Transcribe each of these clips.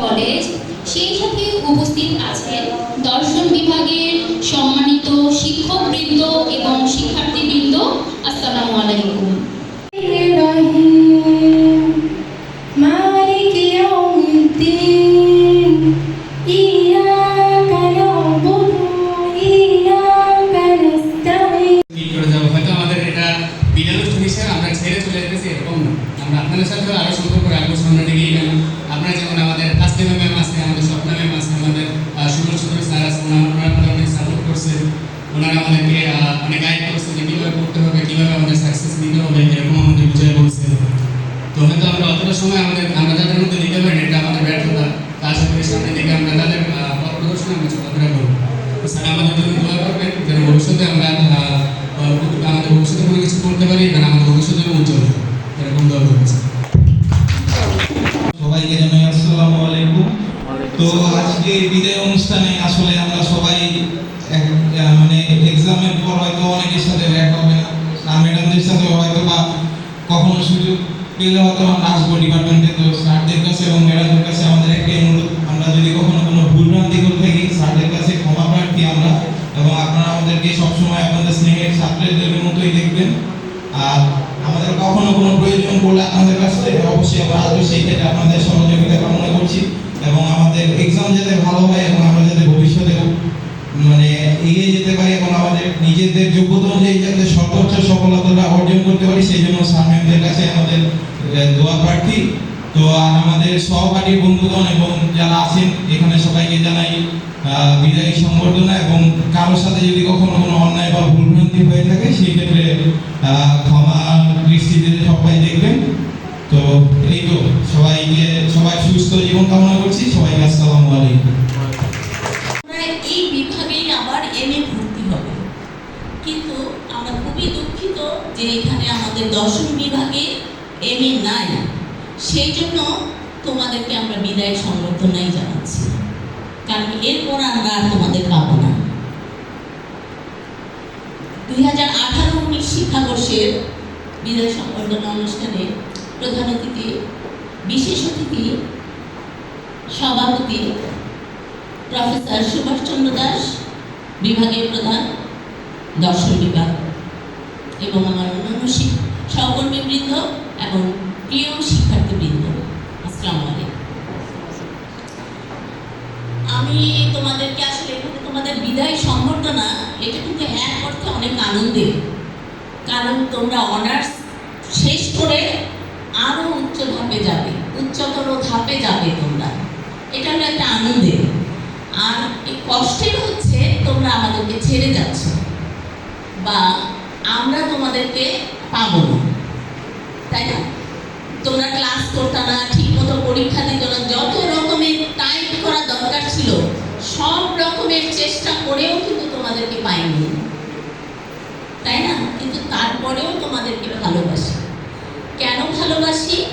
College সেই সাথে উপস্থিত আছেন দর্শন বিভাগের সম্মানিত শিক্ষকবৃন্দ এবং শিক্ষার্থীবৃন্দ আসলে আমরা সবাই মানে এক্সামের পর হয়তো অনেকের সাথে দেখা হবে না। ম্যাডামদের সাথে হয়তো বা কখনো সুযোগ পেলে হয়তো আসব ডিপার্টমেন্টে তো স্যারদের কাছে এবং ম্যাডামদের কাছে আমাদের একটাই অনুরোধ আমরা যদি কখনো কোনো ভুলভ্রান্তি করে থাকি স্যারদের কাছে ক্ষমা প্রার্থী আমরা এবং আপনারা আমাদেরকে সবসময় আপনাদের স্নেহের ছাত্রদের মতোই দেখবেন আর আমাদের কখনো পড়লে আপনাদের কাছ অবশ্যই আমরা আসব সেই ক্ষেত্রে আপনাদের সহযোগিতা কামনা করছি এবং আমাদের এক্সাম যাতে ভালো হয় এবং আমরা যাতে ভবিষ্যতে মানে এগিয়ে যেতে পারি এবং আমাদের নিজেদের যোগ্যতা অনুযায়ী যাতে সর্বোচ্চ সফলতাটা অর্জন করতে পারি, সেই জন্য সামনের কাছে আমাদের দোয়া প্রার্থী। তো আর আমাদের সহপাঠী বন্ধুগণ এবং যারা আছেন, এখানে সবাইকে জানাই বিদায়ী সংবর্ধনা এবং কারোর সাথে যদি কখনো কোনো অন্যায় বা ভুলভ্রান্তি হয়ে থাকে, সেই ক্ষেত্রে ক্ষমা দৃষ্টিতে সবাই দেখবেন। তো এই তো, সবাইকে, সবাই সুস্থ জীবন কামনা করছি। সবাইকে আসসালামু আলাইকুম। এই বিভাগেই আবার এম ভর্তি হবে। কিন্তু আমরা খুবই দুঃখিত যে এখানে আমাদের দর্শন বিভাগে এম নাই। সেই জন্য তোমাদেরকে আমরা বিদায় সংবর্ধনাই জানাচ্ছি। কারণ এরপর আমরা আর তোমাদের পাবো না। দুই হাজার আঠারো উনিশ শিক্ষাবর্ষের বিদায় সংবর্ধনা অনুষ্ঠানে প্রধান অতিথি, বিশেষ অতিথি, সভাপতি, প্রফেসর সুভাষচন্দ্র দাস, বিভাগের প্রধান, দর্শন বিভাগ এবং আমার অন্যান্য সহকর্মীবৃন্দ এবং প্রিয় শিক্ষার্থীবৃন্দ। আসসালামু আলাইকুম। আমি তোমাদেরকে আসলে এখানে তোমাদের বিদায় সম্বর্ধনা এটা কিন্তু এক অর্থে অনেক আনন্দের কারণ তোমরা অনার্স শেষ করে আরও উচ্চ ধাপে যাবে, উচ্চতর ধাপে যাবে তোমরা। এটা হলো একটা আনন্দের আর এই কষ্টের হচ্ছে তোমরা আমাদেরকে ছেড়ে যাচ্ছ বা আমরা তোমাদেরকে পাবো না। তাই না? তোমরা ক্লাস করতে না ঠিক মতো পরীক্ষা দিত না, যত রকমের টাইপ করা দরকার ছিল সব রকমের চেষ্টা করেও কিন্তু তোমাদেরকে পাইনি তাই না কিন্তু তারপরেও তোমাদেরকে ভালোবাসি। কেন ভালোবাসি?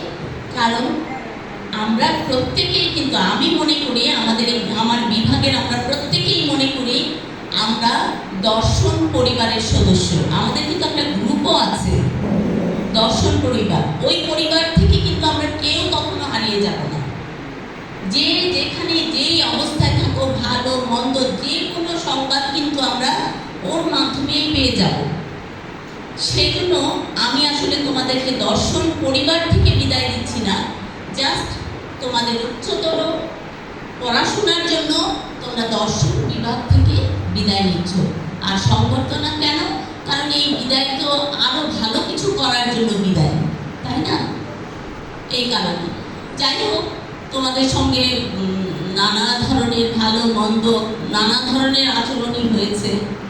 কারণ আমরা প্রত্যেকেই কিন্তু, আমি মনে করি আমাদের আমার বিভাগের আমরা প্রত্যেকেই মনে করি আমরা দর্শন পরিবারের সদস্য। আমাদের কিন্তু একটা গ্রুপও আছে, দর্শন পরিবার। ওই পরিবার থেকে কিন্তু আমরা কেউ কখনো হারিয়ে যাব না। যে যেখানে যেই অবস্থায় থাকো, ভালো, মন্দ, যে কোনো সংবাদ কিন্তু আমরা ওর মাধ্যমেই পেয়ে যাব। সেই জন্য আমি আসলে তোমাদেরকে দর্শন পরিবার থেকে বিদায় দিচ্ছি না। জাস্ট তোমাদের উচ্চতর পড়াশোনার জন্য তোমরা দর্শন বিভাগ থেকে বিদায় নিচ্ছ। আর সংবর্ধনা কেন? কারণ এই বিদায় তো আরও ভালো কিছু করার জন্য বিদায় তাই না? এই কারণে। যাই হোক তোমাদের সঙ্গে নানা ধরনের ভালো মন্দ নানা ধরনের আচরণই হয়েছে। হ্যাঁ,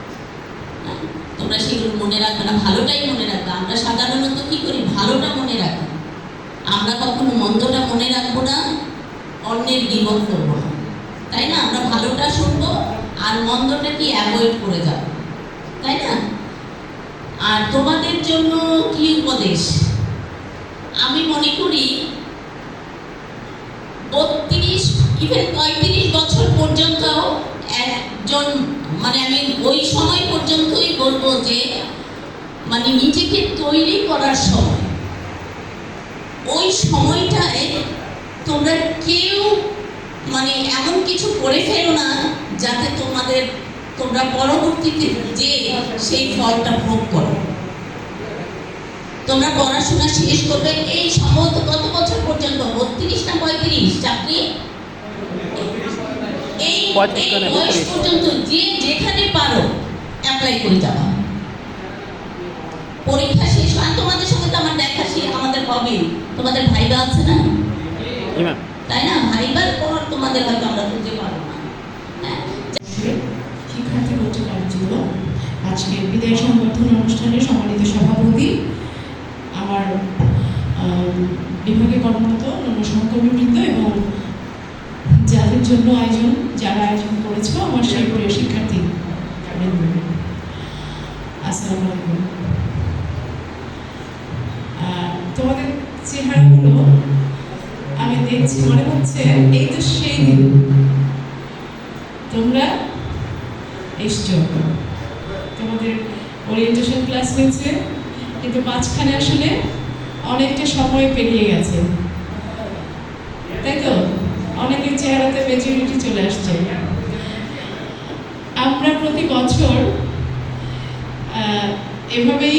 তোমরা সেগুলো মনে রাখবে না, ভালোটাই মনে রাখবে। আমরা সাধারণত কি করি? ভালোটা মনে রাখি। আমরা কখনো মন্দটা মনে রাখব না, অন্যের বিপদ করব না। তাই না? আমরা ভালোটা শুনব আর মন্দটা কি অ্যাভয়েড করে যাব। তাই না? আর তোমাদের জন্য কি উপদেশ? আমি মনে করি বত্রিশ ইভেন পঁয়ত্রিশ বছর পর্যন্ত একজন মানে আমি ওই সময় পর্যন্তই বলব যে মানে নিজেকে তৈরি করার সময়। ওই সময়টায় তোমরা কেউ মানে এমন কিছু করে ফেলো না, যাতে তোমাদের, তোমরা পরবর্তীতে যে সেই ফলটা ভোগ করো। তোমরা পড়াশোনা শেষ করবে, এই সম্ভবত কত বছর পর্যন্ত? বত্রিশ না পঁয়ত্রিশ? চাকরি? পঁয়ত্রিশ এই না বয়স বত্রিশ। পর্যন্ত যে যেখানে পারো অ্যাপ্লাই করে যাবা পরীক্ষা শেষ হয় তোমাদের সঙ্গে তো আমার দেখা শেষ আমাদের হবে। তোমাদের ভাইবা আছে না? তাই না? ভাইবার পর তোমাদের হয়তো আমরা খুঁজে না। হ্যাঁ? শিক্ষার্থী ভর্তি কার্যক্রম। আজকে বিদায় সংবর্ধনা অনুষ্ঠানে সম্মানিত সভাপতি আমার আম, বিভাগে কর্মরত অন্য সহকর্মীবৃন্দ এবং জন্য আয়োজন, যারা আয়োজন করেছে আমার সেই প্রিয় শিক্ষার্থী আসসালামু আলাইকুম। তোমাদের চেহারাগুলো আমি দেখছি, মনে হচ্ছে এই তো সেই দিন। তোমরা এসছো। তোমাদের ওরিয়েন্টেশন ক্লাস হয়েছে, কিন্তু মাঝখানে আসলে অনেকটা সময় পেরিয়ে গেছে। তাই তো? অনেকের চেহারাতে মেচুরিটি চলে আসছে। আমরা প্রতি বছর এভাবেই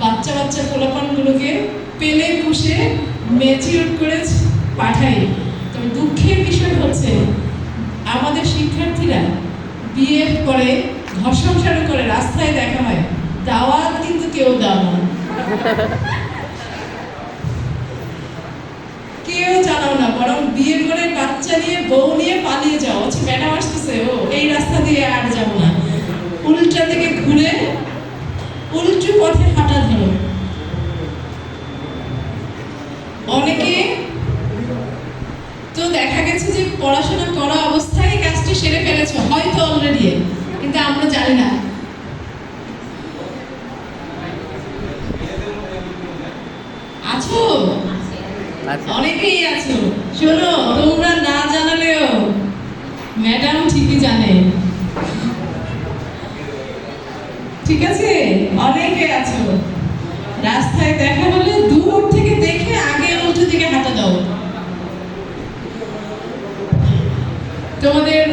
বাচ্চা বাচ্চা পোলাপানগুলোকে পেলে পুষে মেচিউর করে পাঠাই। তবে দুঃখের বিষয় হচ্ছে, আমাদের শিক্ষার্থীরা বিয়ে করে ঘর সংসারও করে রাস্তায় দেখা হয়, দাওয়াত কিন্তু কেউ দাও না কেউ জানাও না, বরং বিয়ে করে বাচ্চা নিয়ে, বউ নিয়ে পালিয়ে যাও। আচ্ছা ম্যাডাম আসতেছে, ও, এই রাস্তা দিয়ে আর যাব না। উল্টা দিকে ঘুরে, উল্টো পথে হাঁটা ধরো। অনেকে তো দেখা গেছে যে পড়াশোনা করা অবস্থায় কাজটি সেরে ফেলেছো, হয়তো অলরেডি কিন্তু আমরা জানি না। আছো? অনেকেই আছো। শোনো, তোমরা না জানালেও ম্যাডাম ঠিকই জানে। ঠিক আছে? অনেকে আছো। রাস্তায় দেখা হলে দূর থেকে দেখে আগে উল্টো দিকে হাঁটা দাও। তোমাদের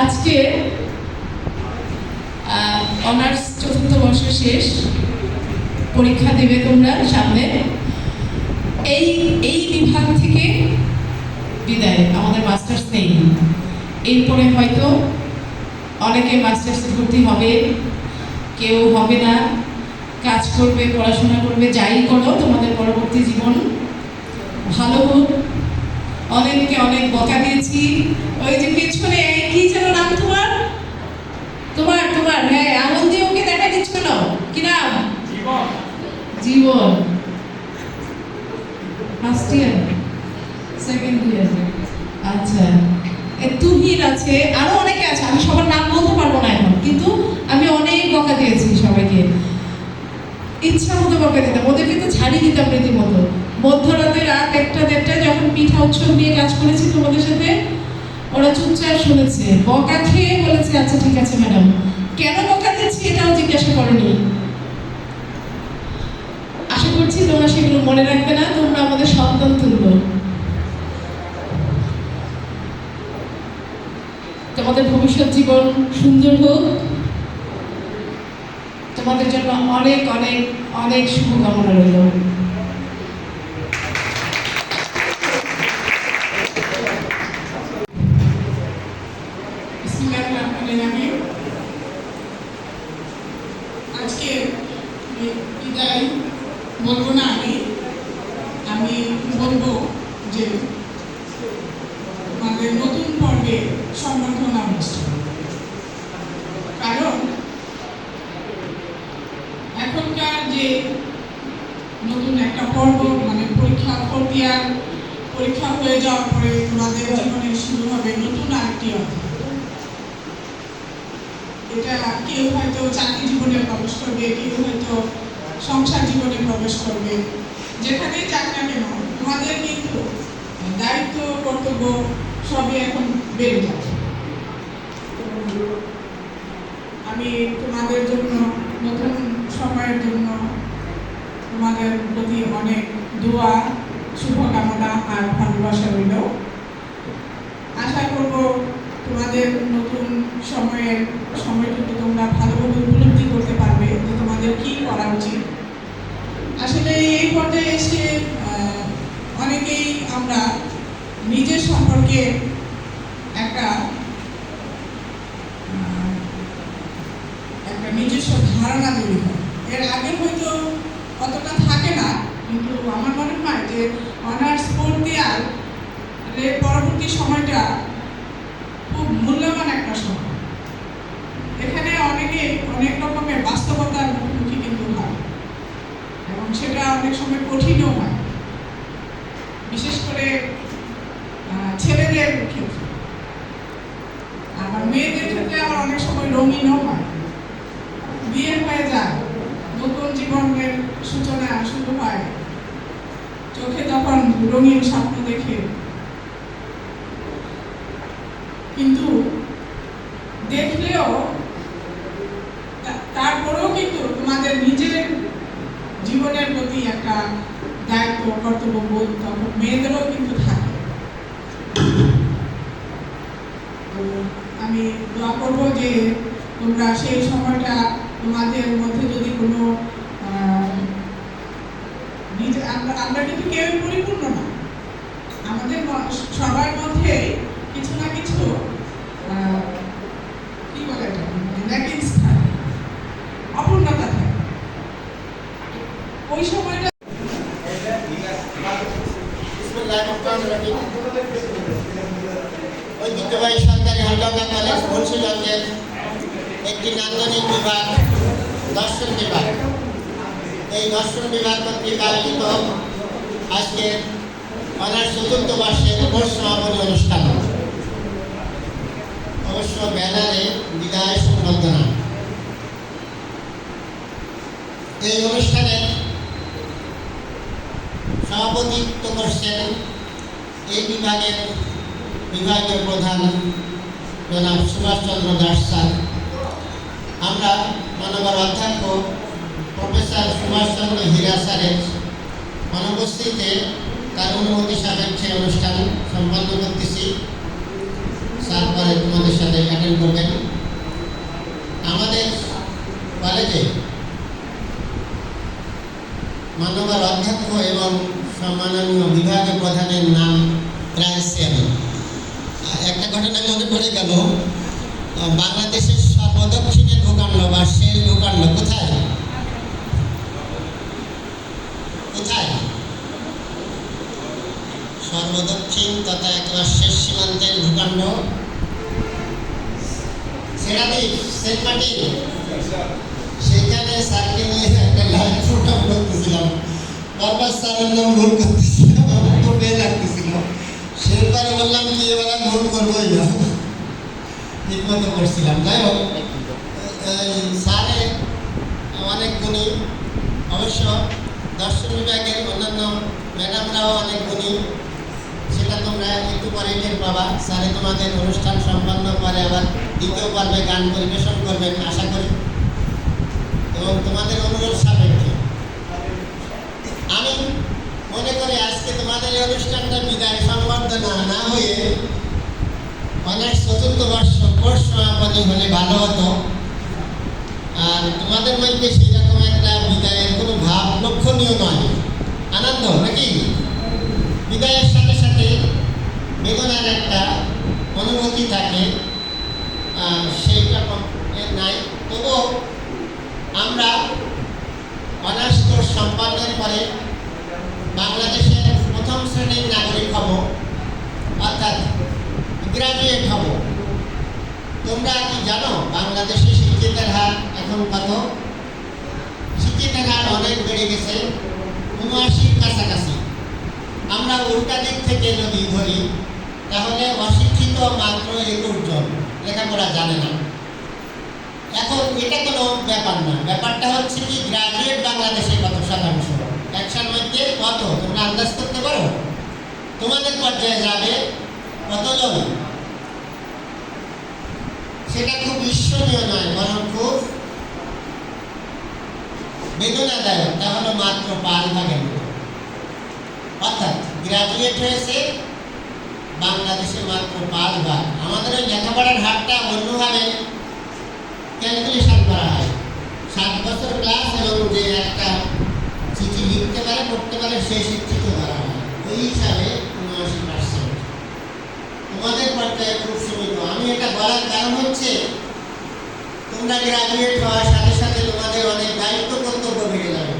আজকে অনার্স চতুর্থ বর্ষ শেষ। পরীক্ষা দেবে তোমরা সামনে। এই এই বিভাগ থেকে বিদায়। আমাদের মাস্টার্স নেই। এরপরে হয়তো অনেকে মাস্টার্সে ভর্তি হবে কেউ হবে না। কাজ করবে পড়াশোনা করবে যাই করো তোমাদের পরবর্তী জীবন ভালো হোক। অনেককে অনেক বকা দিয়েছি। ওই যে পেছনে কি যেন নাম তোমার? তোমার তোমার হ্যাঁ আনন্দ ওকে দেখা দিচ্ছ না কি নাম? জীবন। জীবন। ফার্স্ট ইয়ার সেকেন্ড ইয়ার আচ্ছা এ তুহিন আছে, আরও অনেকে আছে, আমি সবার নাম বলতে পারব না এখন, কিন্তু আমি অনেক বকা দিয়েছি সবাইকে। ইচ্ছা মতো বকা দিতাম, ওদের কিন্তু ছাড়ি দিতাম রীতিমতো। মধ্যরাতে রাত একটা দেড়টায় যখন পিঠা উৎসব নিয়ে কাজ করেছি তোমাদের সাথে, ওরা চুপচাপ শুনেছে, বকা খেয়ে বলেছে আচ্ছা ঠিক আছে, ম্যাডাম। কেন বকা দিচ্ছি এটাও জিজ্ঞাসা করনি। তোমরা সেগুলো মনে রাখবে না, তোমরা আমাদের সন্তান তুলব তোমাদের ভবিষ্যৎ জীবন সুন্দর হোক তোমাদের জন্য অনেক অনেক অনেক শুভকামনা রইল। আজকে বিদায় বলব না আমি আমি বলব যে আমাদের নতুন পর্বে সম্বর্ধনা অনুষ্ঠান। কারণ এখনকার যে নতুন একটা পর্ব মানে পরীক্ষা ইয়ার পরীক্ষা হয়ে যাওয়ার পরে ওনাদের জীবনে শুরু হবে নতুন আরেকটি অধ্যায়। এটা কেউ হয়তো চাকরি জীবনে প্রবেশ করবে, কেউ হয়তো সংসার জীবনে প্রবেশ করবে, যেখানেই যাক না কেন তোমাদের কিন্তু দায়িত্ব, কর্তব্য সবই এখন বেড়ে যাবে আমি তোমাদের জন্য, নতুন সময়ের জন্য তোমাদের প্রতি অনেক দোয়া, শুভকামনা আর ভালোবাসা রইল। আশা করব তোমাদের নতুন সময়ের সময়টুকু তোমরা ভালোভাবে উপলব্ধি করতে পারবে যে তোমাদের কি করা উচিত। আসলে এই পর্যায়ে এসে অনেকেই আমরা নিজের সম্পর্কে একটা একটা নিজস্ব ধারণা তৈরি হয়। এর আগে হয়তো অতটা থাকে না, কিন্তু আমার মনে হয় যে অনার্স পড়তে আর পরবর্তী সময়টা খুব মূল্যবান একটা সময় এখানে অনেকে অনেক রকমের বাস্তবতার মুখোমুখি কিন্তু হয় এবং সেটা অনেক সময় কঠিনও হয় বিশেষ করে আহ, ছেলেদের ক্ষেত্রে আবার মেয়েদের ক্ষেত্রে আবার অনেক সময় রঙিনও হয় বিয়ে হয়ে যায় নতুন জীবনের সূচনা শুরু হয় চোখে তখন রঙিন স্বপ্ন দেখে কিন্তু দেখলেও তা- তারপরেও কিন্তু তোমাদের নিজের জীবনের প্রতি একটা দায়িত্ব কর্তব্য বোধ তখন মেয়েদেরও কিন্তু থাকে তো আমি দোয়া করব যে তোমরা সেই সময়টা তোমাদের মধ্যে যদি কোনো নিজে আমরা আমরা কিন্তু কেউ পরিপূর্ণ না। আমাদের সবার মধ্যে কিছু না কিছু আহ, কি বলে এটা ল্যাকিংস থাকে অপূর্ণতা থাকে ওই সময়টা ঐতিহ্যবাহী সরকারি হালদা কলেজ মুন্সিগঞ্জের একটি নান্দনিক বিভাগ দর্শন বিভাগ এই দর্শন বিভাগ কর্তৃক আয়োজিত আজকের অনার্স চতুর্থ বর্ষের কোর্স অনুষ্ঠান। অবশ্য ব্যানারে বিদায় সংবর্ধনা এই অনুষ্ঠানে সভাপতিত্ব করছেন এই বিভাগের বিভাগীয় প্রধান জনাব সুভাষচন্দ্র দাস স্যার। আমরা মানবার অধ্যক্ষ প্রফেসর সুভাষচন্দ্র হীরা স্যারের অনুপস্থিতিতে তার অনুমতি সাপেক্ষে অনুষ্ঠান সম্পন্ন করতেছি। স্যার পরে তোমাদের সাথে অ্যাটেন্ড করবেন। আমাদের কলেজে মানবার অধ্যক্ষ এবং সম্মাননীয় বিভাগের প্রধানের নাম ট্রান্সিয়ান একটা ঘটনা মনে পড়ে গেল, বাংলাদেশের সর্বদক্ষিণে ভূখণ্ড বা শেষ কোথায় কোথায়? সর্বদক্ষিণ তথা একেবারে শেষ সীমান্তের ভূখণ্ড। সেখানে স্যারকে নিয়ে একটা নাম বললাম করবোই করছিলাম। হোক অনেক অবশ্য দর্শন বিভাগের অন্যান্য ম্যাডামরাও অনেক তোমরা একটু টের পাবা। স্যারে তোমাদের অনুষ্ঠান সম্পন্ন করে আবার দ্বিতীয় পর্বে গান পরিবেশন করবেন, আশা করি। এবং তোমাদের অনুরোধ সাপেক্ষে। আমি মনে করি আজকে তোমাদের এই অনুষ্ঠানটা বিদায় সংবর্ধনা না হয়ে অনার্স চতুর্থ বর্ষ কোর্স সমাপনী হলে ভালো হতো। আর তোমাদের মধ্যে সেরকম একটা বিদায়ের কোনো ভাব লক্ষণীয় নয়। আনন্দ, নাকি? বিদায়ের বেদনার একটা অনুভূতি থাকে সেইটা নাই। তবুও আমরা অনার্স কোর্স সম্পন্নের পরে বাংলাদেশের প্রথম শ্রেণির নাগরিক হব, অর্থাৎ গ্রাজুয়েট হব। তোমরা কি জানো বাংলাদেশে শিক্ষিতের হার এখন কত? শিক্ষিতের হার অনেক বেড়ে গেছে, উনআশির কাছাকাছি। আমরা উল্টা দিক থেকে যদি ধরি তাহলে অশিক্ষিত মাত্র একুশ জন। লেখাপড়া জানে না। এখন এটা কোনো ব্যাপার না। ব্যাপারটা হচ্ছে কি গ্রাজুয়েট বাংলাদেশে কত শতাংশ একশোর মধ্যে কত? তোমরা আন্দাজ করতে পারো? তোমাদের পর্যায়ে যাবে কতজন? সেটা খুব ঈশ্বরীয় নয়, বরং খুব বেদনাদায়ক। তা হলো মাত্র পাঁচ ভাগের অর্থাৎ গ্রাজুয়েট হয়েছে বাংলাদেশে মাত্র পাঁচ ভাগ আমাদের ওই লেখাপড়ার হারটা অন্যভাবে ক্যালকুলেশন করা হয়। সাত বছর ক্লাস এবং যে একটা চিঠি লিখতে পারে, পড়তে পারে সে শিক্ষিত করা হয়। ওই হিসাবে উনআশি পার্সেন্ট তোমাদের পর্যায়ে খুব সীমিত। আমি এটা বলার কারণ হচ্ছে, তোমরা গ্রাজুয়েট হওয়ার সাথে সাথে তোমাদের অনেক দায়িত্ব কর্তব্য বেড়ে যাবে।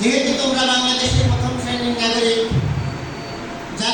যেহেতু তোমরা বাংলাদেশের প্রথম শ্রেণির নাগরিক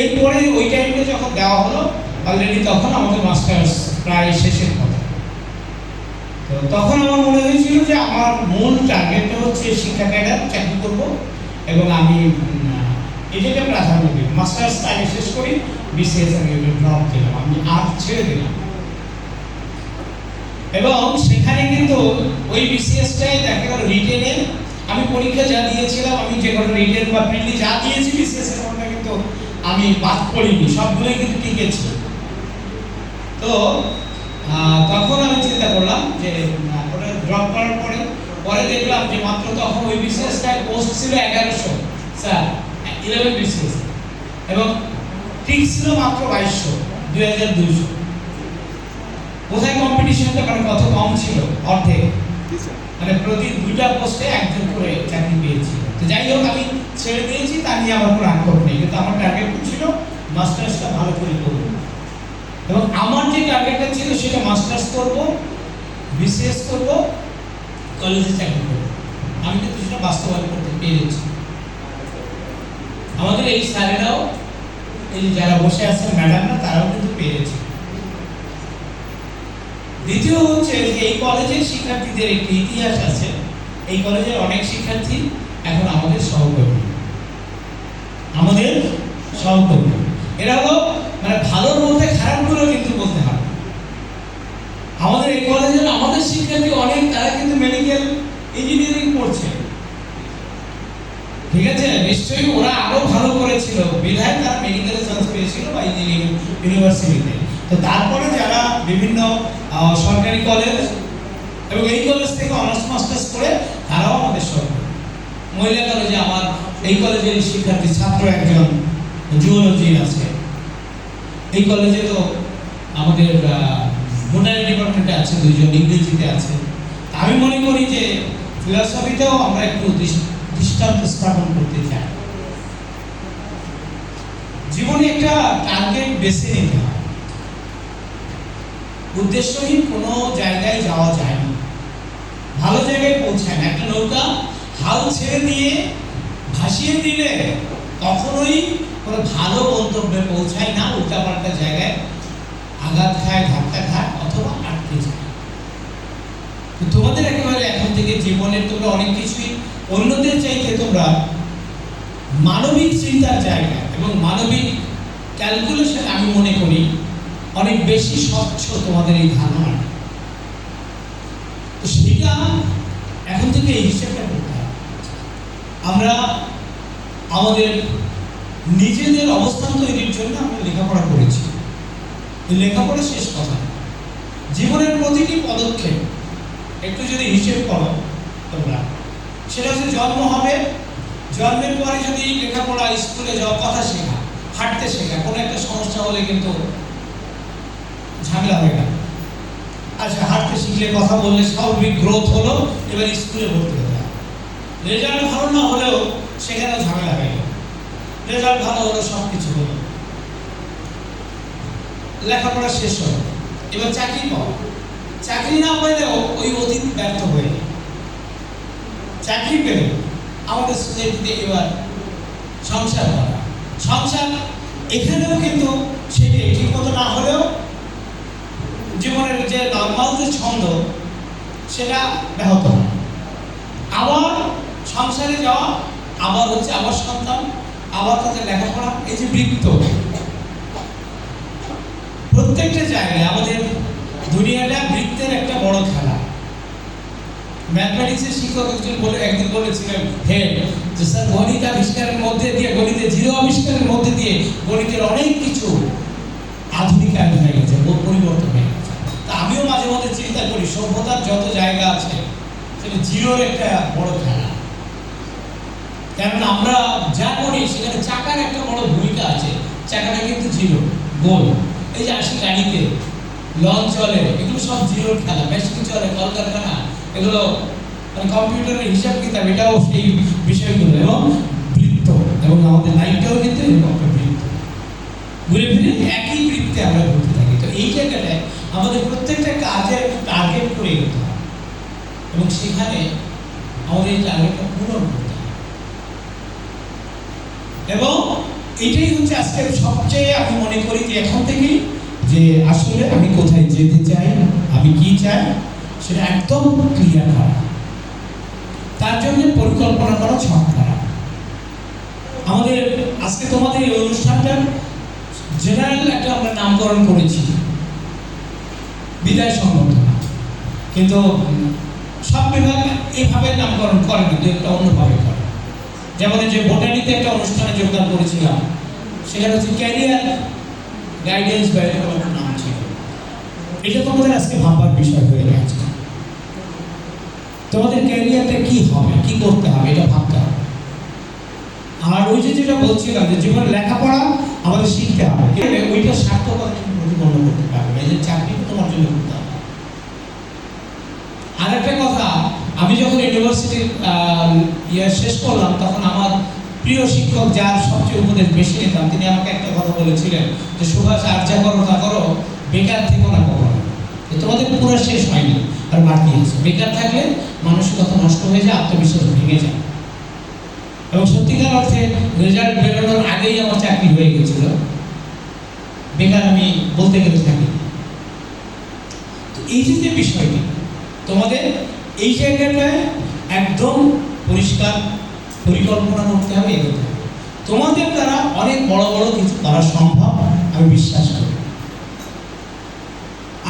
এরপরে ওই টাইমে যখন দেওয়া হলো অলরেডি তখন আমাদের মাস্টার্স প্রায় শেষের কথা তো তখন আমার মনে হয়েছিল যে আমার মূল টার্গেটটা হচ্ছে শিক্ষা ক্যাডার চাকরি করব এবং আমি এটাকে প্রাধান্য দিই মাস্টার্স আগে শেষ করি বিসিএস আমি ড্রপ দিলাম। আমি আর ছেড়ে দিলাম। এবং সেখানে কিন্তু ওই বিসিএসটাই গেল রিটেনে আমি পরীক্ষা যা দিয়েছিলাম, আমি যে কোনো রিটেন বা প্রিলি যা দিয়েছি বিসিএস এর মধ্যে কিন্তু আমি বাদ পড়িনি, সবগুলোই কিন্তু টিকেছি তো তখন আমি চিন্তা করলাম যে ওটা ড্রপ করার পরে পরে দেখলাম যে মাত্র তখন ওই বিসিএসটায় পোস্ট ছিল এগারোশো, স্যার ইলেভেন বিসিএস। এবং ঠিক ছিল মাত্র বাইশশো, দুই হাজার দুইশো। কোথায় কম্পিটিশনটা মানে কত কম ছিল অর্ধেক। মানে প্রতি দুইটা পোস্টে একজন করে চাকরি পেয়েছি তো যাই হোক আমি ছেড়ে দিয়েছি তা নিয়ে আমার কোনো আক্ষেপ নেই। কিন্তু আমার টার্গেট ছিল মাস্টার্সটা ভালো করে করব। এবং আমার যে টার্গেটটা ছিল সেটা মাস্টার্স করব বিসিএস করব কলেজে চাকরি করব। আমি কিন্তু সেটা বাস্তবায়ন করতে পেরেছি। আমাদের এই স্যারেরাও এই যারা বসে আছেন ম্যাডামরা তারাও কিন্তু পেরেছে। দ্বিতীয় হচ্ছে যে এই কলেজের শিক্ষার্থীদের একটি ইতিহাস আছে। এই কলেজের অনেক শিক্ষার্থী এখন আমাদের সহকর্মী। আমাদের সহকর্মী। এরা হলো মানে ভালোর মধ্যে খারাপগুলো কিন্তু বলতে হবে আমাদের এই কলেজের আমাদের শিক্ষার্থী অনেক, তারা কিন্তু মেডিকেল ইঞ্জিনিয়ারিং পড়ছে। ঠিক আছে? নিশ্চয়ই ওরা আরও ভালো করেছিল। বিধায় তারা মেডিকেলে চান্স পেয়েছিল বা ইঞ্জিনিয়ারিং ইউনিভার্সিটিতে তো তারপরে যারা বিভিন্ন সরকারি কলেজ এবং এই কলেজ থেকে অনার্স মাস্টার্স করে তারাও আমাদের সরকার। মহিলা কলেজে আমার, এই কলেজের শিক্ষার্থী ছাত্র একজন জুওলজি আছে। এই কলেজে তো আমাদের বোটানি ডিপার্টমেন্টে আছে, দুইজন ইংরেজিতে আছে। আমি মনে করি যে ফিলসফিতেও আমরা একটু দৃষ্টান্ত স্থাপন করতে চাই। জীবনে একটা টার্গেট বেছে নিতে হয়। উদ্দেশ্যহীন কোনো জায়গায় যাওয়া যায় না। ভালো জায়গায় পৌঁছায় না। একটা নৌকা হাল ছেড়ে দিয়ে ভাসিয়ে দিলে কখনোই কোনো ভালো গন্তব্যে পৌঁছায় না, উল্টাপাল্টা জায়গায় আঘাত খায়, ধাক্কা খায় অথবা আটকে যায়। তোমাদের একেবারে এখন থেকে জীবনের তোমরা অনেক কিছুই অন্যদের চাইতে তোমরা মানবিক চিন্তার জায়গা এবং মানবিক ক্যালকুলেশন আমি মনে করি অনেক বেশি স্বচ্ছ তোমাদের এই ধারণা তো সেটা এখন থেকে এই হিসেবটা করতে হবে। আমরা আমাদের নিজেদের অবস্থান তৈরির জন্য আমরা লেখাপড়া করেছি। লেখাপড়া শেষ কথা। জীবনের প্রতিটি পদক্ষেপ, একটু যদি হিসেব করো তোমরা, সেটা হচ্ছে জন্ম হবে, জন্মের পরে যদি লেখাপড়া স্কুলে যাওয়া কথা শেখা, হাঁটতে শেখা, কোনো একটা সমস্যা হলে কিন্তু ঝামেলা হয়ে গেল। আচ্ছা হাঁটতে শিখলে কথা বললে স্বাভাবিক গ্রোথ হলো, এবার স্কুলে ভর্তি হতে হবে। রেজাল্ট ভালো না হলেও সেখানেও ঝামেলা হয়ে গেল। রেজাল্ট ভালো হলো সব কিছু হলো। লেখাপড়া শেষ হলো। এবার চাকরি পাও। চাকরি না পেলেও ওই অতীত ব্যর্থ হয়ে চাকরি পেল আমাদের সোসাইটিতে এবার সংসার করা সংসার এখানেও কিন্তু সেটি ঠিক মতো না হলেও জীবনের যে নর্মাল যে ছন্দ, সেটা ব্যাহত আবার সংসারে যাওয়া, আবার হচ্ছে আবার সন্তান, আবার তাদের লেখাপড়া, এই যে বৃত্ত। প্রত্যেকটা জায়গায় আমাদের দুনিয়াটা বৃত্তের একটা বড় খেলা। ম্যাথমেটিক্সের শিক্ষক একজন বলে, একদিন বলেছিলেন, হেড, যে স্যার, গণিত আবিষ্কারের মধ্যে দিয়ে গণিতের জিরো আবিষ্কারের মধ্যে দিয়ে গণিতের অনেক কিছু আধুনিকায়ন হয়ে গেছে পরিবর্তন হয়ে গেছে। মধ্যে চিন্তা করি, সভ্যতার যত জায়গা আছে, সেটা জিরোর একটা বড় খেলা। কারণ আমরা যা করি, সেখানে চাকার একটা বড় ভূমিকা আছে। চাকাটা কিন্তু জিরো, গোল। এই যে আসি গাড়িতে লঞ্চ চলে, এগুলো সব জিরোর খেলা। মেশিন চলে কলকারখানা, এগুলো মানে কম্পিউটারের হিসাব কিতাব, এটাও সেই বিষয়গুলো। এবং বৃত্ত, এবং আমাদের লাইফটাও কিন্তু এরকম একটা বৃত্ত। ঘুরে ফিরে একই বৃত্তে আমরা ঘুরতে থাকি। তো এই জায়গাটায় আমাদের প্রত্যেকটা কাজের টার্গেট করে এগোতে হবে এবং সেখানে আমাদের এই টার্গেটটা পূরণ করতে হবে এবং এটাই হচ্ছে আজকে সবচেয়ে আমি মনে করি যে এখন থেকেই যে আসলে আমি কোথায় যেতে চাই, আমি কি চাই, সেটা একদম ক্লিয়ার করা। তার জন্য পরিকল্পনা করা ছক করা। আমাদের, আজকে তোমাদের এই অনুষ্ঠানটার জেনারেল একটা আমরা নামকরণ করেছি। বিদায় সংবর্ধনা কিন্তু, সব বিভাগ এইভাবে নামকরণ করে দু একটা অন্যভাবে করে। যেমন যে বোটানিতে একটা অনুষ্ঠানে যোগদান করেছিলাম, সেখানে হচ্ছে ক্যারিয়ার গাইডেন্স বা এরকম নাম ছিল। এটা তোমাদের আজকে ভাববার বিষয় হয়ে গেছে। তোমাদের ক্যারিয়ারটা কি হবে, কি করতে হবে, এটা ভাবতে হবে। আর ওই যে যেটা বলছিলাম যে জীবনে লেখাপড়া আমাদের শিখতে হবে। কিন্তু ওইটা সার্থকতা তুমি প্রতিপন্ন করতে পারবে না। এই যে চাকরি তোমার জন্য করতে হবে আর একটা কথা, আমি যখন ইউনিভার্সিটির ইয়ে শেষ করলাম, তখন আমার প্রিয় শিক্ষক যার সবচেয়ে উপদেশ বেশি নিতাম, তিনি আমাকে একটা কথা বলেছিলেন যে, সুভাষ, আর যা করো তা করো, বেকার থেকো না কখনো। তোমাদের পুরো শেষ হয়নি, আর বাকি আছে। বেকার থাকলে মানসিকতা নষ্ট হয়ে যায়, আত্মবিশ্বাস ভেঙে যায়। এবং সত্যিকার অর্থে রেজাল্ট বেরোনোর আগেই আমার চাকরি হয়ে গেছিল। বেকার আমি বলতে গেলে থাকি। তো এই যে বিষয়টি তোমাদের এই জায়গাটায় একদম পরিষ্কার পরিকল্পনা করতে হবে, এগোতে হবে। তোমাদের দ্বারা অনেক বড় বড় কিছু করা সম্ভব, আমি বিশ্বাস করি।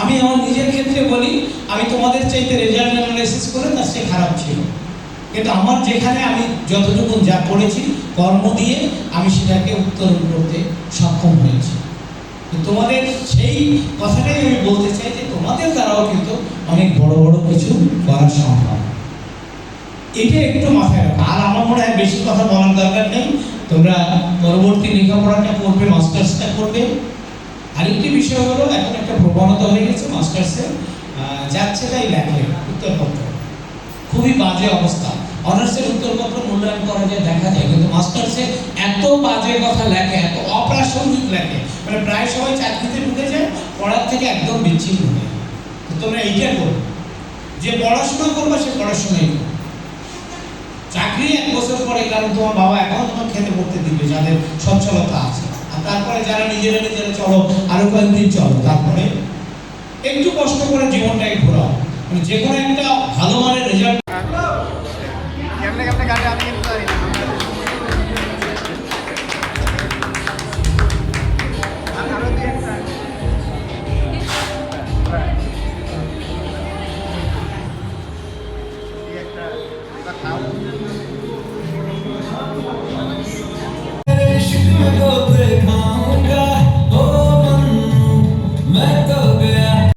আমি আমার নিজের ক্ষেত্রে বলি, আমি তোমাদের চাইতে রেজাল্ট অ্যানালাইসিস করে তার সে খারাপ ছিল কিন্তু আমার যেখানে আমি যতটুকু যা করেছি, কর্ম দিয়ে আমি সেটাকে উত্তরণ করতে সক্ষম হয়েছি। তোমাদের সেই কথাটাই আমি বলতে চাই যে তোমাদের দ্বারাও কিন্তু অনেক বড় বড় কিছু করা সম্ভব। এটা একটু মাথায় রাখো। আর আমার মনে হয় বেশি কথা বলার দরকার নেই। তোমরা পরবর্তী লেখাপড়াটা করবে, মাস্টার্সটা করবে। আরেকটি বিষয় হলো, এখন একটা প্রবণতা হয়ে গেছে মাস্টার্সে। যাচ্ছে তাই লেখে, উত্তরপত্র। খুবই বাজে অবস্থা। অনার্সের উত্তরপত্র মূল্যায়ন করা যায়, দেখা যায়। কিন্তু মাস্টার্সে এত বাজে কথা লেখে, এত অপ্রাসঙ্গিক লেখে মানে প্রায় সবাই চাকরিতে ঢুকে যায়, পড়ার থেকে একদম বিচ্ছিন্ন হয়ে যায়। তোমরা এইটা করো, যে পড়াশোনা করবে, সে পড়াশোনাই করবে চাকরি এক বছর পরে, কারণ তোমার বাবা এখন তোমার খেতে পড়তে দিবে, যাদের সচ্ছলতা আছে। আর তারপরে যারা নিজেরা নিজেরা চলো, আরও কয়েকদিন চলো, তারপরে একটু কষ্ট করে জীবনটাকে ঘোরাও। মানে যে কোনো একটা ভালো মানের রেজাল্ট